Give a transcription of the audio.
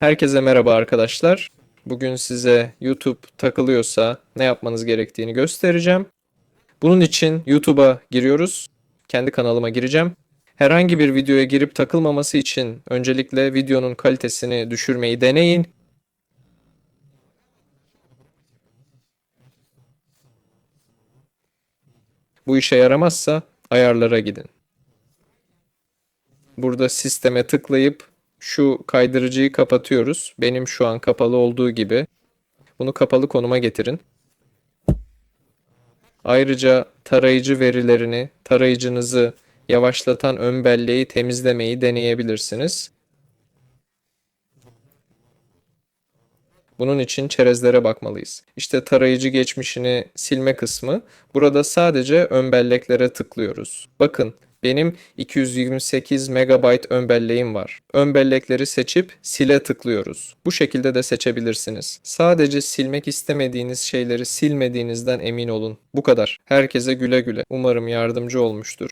Herkese merhaba arkadaşlar. Bugün size YouTube takılıyorsa ne yapmanız gerektiğini göstereceğim. Bunun için YouTube'a giriyoruz. Kendi kanalıma gireceğim. Herhangi bir videoya girip takılmaması için öncelikle videonun kalitesini düşürmeyi deneyin. Bu işe yaramazsa ayarlara gidin. Burada sisteme tıklayıp şu kaydırıcıyı kapatıyoruz. Benim şu an kapalı olduğu gibi. Bunu kapalı konuma getirin. Ayrıca tarayıcı verilerini, tarayıcınızı yavaşlatan ön belleği temizlemeyi deneyebilirsiniz. Bunun için çerezlere bakmalıyız. İşte tarayıcı geçmişini silme kısmı. Burada sadece ön belleklere tıklıyoruz. Bakın benim 228 MB ön belleğim var. Ön bellekleri seçip sile tıklıyoruz. Bu şekilde de seçebilirsiniz. Sadece silmek istemediğiniz şeyleri silmediğinizden emin olun. Bu kadar. Herkese güle güle. Umarım yardımcı olmuştur.